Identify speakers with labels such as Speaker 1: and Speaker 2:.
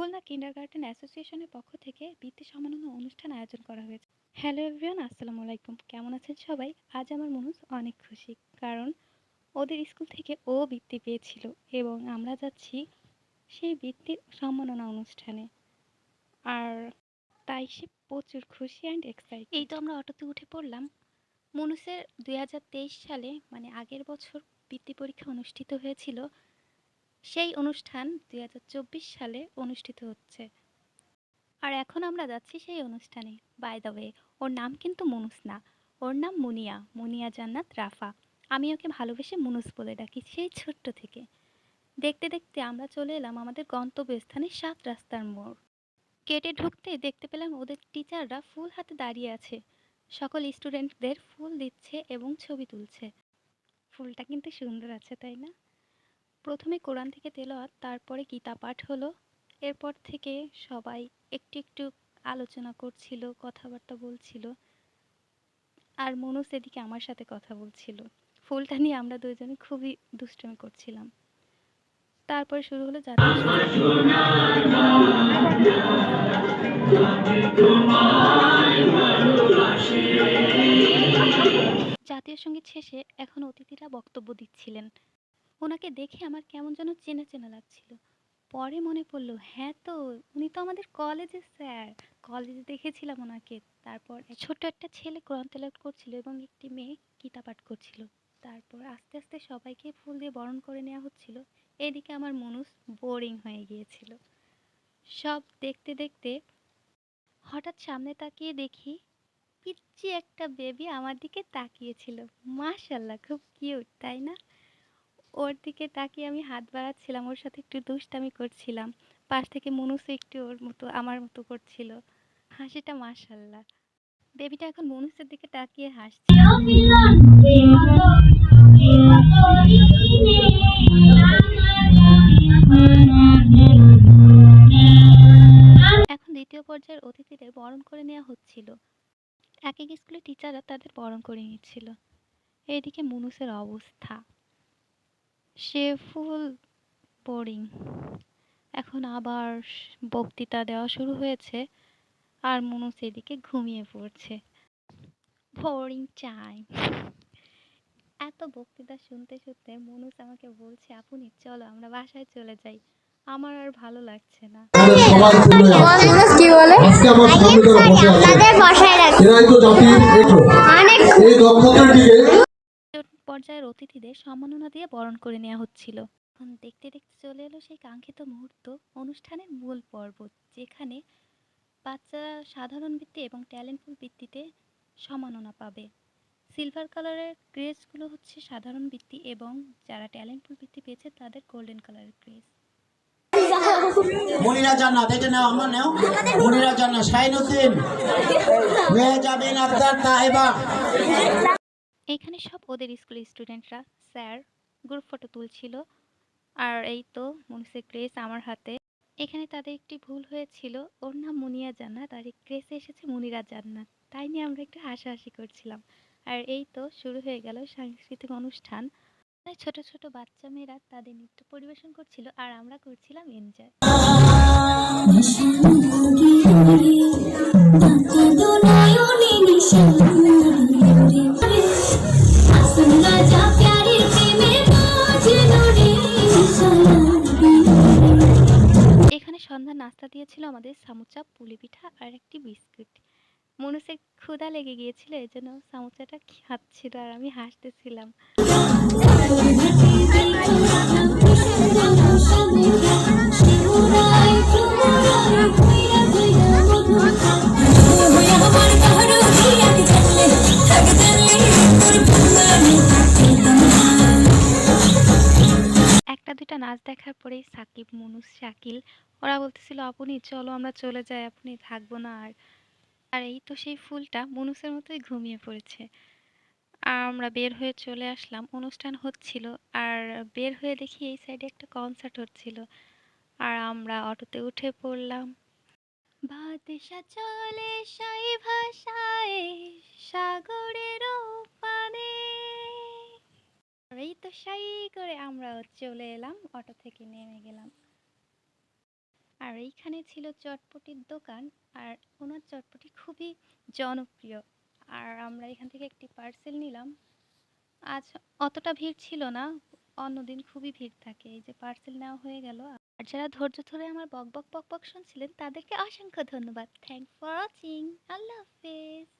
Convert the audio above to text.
Speaker 1: Khulna kindergarten অ্যাসোসিয়েশনের পক্ষ থেকে বৃত্তি সম্মাননা অনুষ্ঠান আয়োজন করা হয়েছে। হ্যালো এভরিওয়ান, আসসালামু আলাইকুম। কেমন আছেন সবাই? আজ আমার মনুষ অনেক খুশি, কারণ ওদের স্কুল থেকে ও বৃত্তি পেয়েছিল এবং আমরা যাচ্ছি সেই বৃত্তির সম্মাননা অনুষ্ঠানে। আর তাই সে প্রচুর খুশি অ্যান্ড এক্সাইট এই তো আমরা অটোতে উঠে পড়লাম। মনুষের দুই হাজার তেইশ সালে মানে আগের বছর বৃত্তি পরীক্ষা অনুষ্ঠিত হয়েছিল সেই অনুষ্ঠান দুই হাজার চব্বিশ সালে অনুষ্ঠিত হচ্ছে। আর এখন আমরা যাচ্ছি সেই অনুষ্ঠানে। বাই দ্য ওয়ে ওর নাম কিন্তু মুনুস না ওর নাম মুনিয়া মুনিয়া জান্নাত রাফা। আমি ওকে ভালোবেসে মুনুস বলে ডাকি, সেই ছোট্ট থেকে। দেখতে দেখতে আমরা চলে এলাম আমাদের গন্তব্যস্থানে সাত রাস্তার মোড়। গেটে ঢুকতে দেখতে পেলাম ওদের টিচাররা ফুল হাতে দাঁড়িয়ে আছে। সকল স্টুডেন্টদের ফুল দিচ্ছে এবং ছবি তুলছে। ফুলটা কিন্তু সুন্দর আছে, তাই না? প্রথমে কোরআন থেকে তেলাওয়াত, তারপরে গীতা পাঠ হলো। এরপর থেকে সবাই একটু একটু আলোচনা করছিল, কথাবার্তা বলছিল। আর মনুষ এদিকে আমার সাথে কথা বলছিল। ফুলটা নিয়ে আমরা দুজনে খুবই দুষ্টুমি করছিলাম। তারপরে শুরু হলো। জাতীয় সংগীত শেষে এখন অতিথিরা বক্তব্য দিচ্ছিলেন। ওনাকে দেখে আমার কেমন যেন চেনা চেনা লাগছিল। পরে মনে পড়ল হ্যাঁ তো, উনি তো আমাদের কলেজের স্যার। কলেজে দেখেছিলাম ওনাকে। তারপর ছোট্ট একটা ছেলে তেলাওয়াত করছিল এবং একটি মেয়ে গীতা পাঠ করছিল। তারপর আস্তে আস্তে সবাইকে ফুল দিয়ে বরণ করে নেওয়া হচ্ছিল। এদিকে আমার মনুষ বোরিং হয়ে গিয়েছিল। সব দেখতে দেখতে হঠাৎ সামনে তাকিয়ে দেখি, পিচ্চি একটা বেবি আমার দিকে তাকিয়েছিল। মাশাল্লাহ, খুব কিউট তাই না? ওর দিকে তাকিয়ে আমি হাত বাড়াচ্ছিলাম, ওর সাথে একটু দুষ্টামি করছিলাম। পাশ থেকে মনুষও একটু ওর মতো, আমার মতো করছিল। হাসিটা মাশাল্লাহ। বেবিটা এখন মনুষের দিকে তাকিয়ে হাসছে। এখন দ্বিতীয় পর্যায়ের অতিথিদের বরণ করে নেওয়া হচ্ছিল। এক এক স্কুলের টিচাররা তাদের বরণ করে নিচ্ছিল। এইদিকে মনুষের অবস্থা। সে ফুল বোরিং। এখন আবার বক্তৃতা দেওয়া শুরু হয়েছে আর মনুষ এদিকে ঘুমিয়ে পড়ছে। Boring time. এত বক্তৃতা শুনতে শুনতে মনুষ আমাকে বলছে আপনি চলো আমরা বাসায় চলে যাই। আমার আর ভালো লাগছে না।
Speaker 2: কি বলে বসায় অনেক
Speaker 3: এই
Speaker 1: পর্যায়ের অতিথিদের সম্মাননা দিয়ে বরণ করে নেওয়া হচ্ছিল। এখন দেখতে দেখতে চলে এলো সেই কাঙ্ক্ষিত মুহূর্ত, অনুষ্ঠানের মূল পর্ব, যেখানে বাচ্চারা সাধারণ বৃত্তি এবং ট্যালেন্টফুল বৃত্তিতে সম্মাননা পাবে। সিলভার কালারের ক্রেসগুলো হচ্ছে সাধারণ বৃত্তি এবং যারা ট্যালেন্টফুল বৃত্তি পেয়েছে তাদের গোল্ডেন কালারের ক্রেস
Speaker 4: মনিরা জান্নাত, এটা নাও, আমার নাও। মনিরা জান্নাত শাহিনুদ্দিন হয়ে যাবেন আপনার তাইবা
Speaker 1: এইখানে সব ওদের স্কুলের স্টুডেন্টরা স্যার গ্রুপ ফটো তুলছিল। আর এই তো মনুষের ক্রেস আমার হাতে। এখানে তাদের একটি ভুল হয়েছিল। ওর নাম মুনিয়া জান্নাত আর ক্রেসে এসেছে মুনিরা জান্নাত। তাই নিয়ে আমরা একটু হাসাহাসি করছিলাম। আর এই তো শুরু হয়ে গেল সাংস্কৃতিক অনুষ্ঠান। ছোট ছোট বাচ্চা মেয়েরা তাদের নৃত্য পরিবেশন করছিল আর আমরা করছিলাম এনজয় এখানে নাস্তা দিয়েছিল আমাদের সামুচা, পুলি পিঠা আর একটি বিস্কুট। মনুষের ক্ষুধা লেগে গিয়েছিল এই জন্য সামুচাটা খাচ্ছিল আর আমি হাসতেছিলাম। একটা দুইটা নাচ দেখার পরেই সাকিব, মনুষ, শাকিল ওরা বলতেছিল, আপনি চলো আমরা চলে যাই, আপনি থাকব না। আর আর এই তো সেই ফুলটা মনুষের মতোই ঘুমিয়ে পড়েছে। আর আমরা বের হয়ে চলে আসলাম। অনুষ্ঠান হচ্ছিল, আর বের হয়ে দেখি এই সাইডে একটা কনসার্ট হচ্ছিল। আর আমরা অটোতে উঠে পড়লাম। বাতাসা চলে সাই ভাষায়, সাগরের পানে এই তো সাই করে আমরা চলে এলাম, অটো থেকে নেমে গেলাম। আর এইখানে ছিল চটপটির দোকান আর ওনার চটপটি খুবই জনপ্রিয়। আর আমরা এখান থেকে একটি পার্সেল নিলাম। আজ অতটা ভিড় ছিল না, অন্যদিন খুবই ভিড় থাকে। এই যে পার্সেল নেওয়া হয়ে গেল। আর যারা ধৈর্য ধরে আমার বক বক বক বক শুনছিলেন, তাদেরকে অসংখ্য ধন্যবাদ। থ্যাংক ফর ওয়াচিং আল্লাহ হাফেজ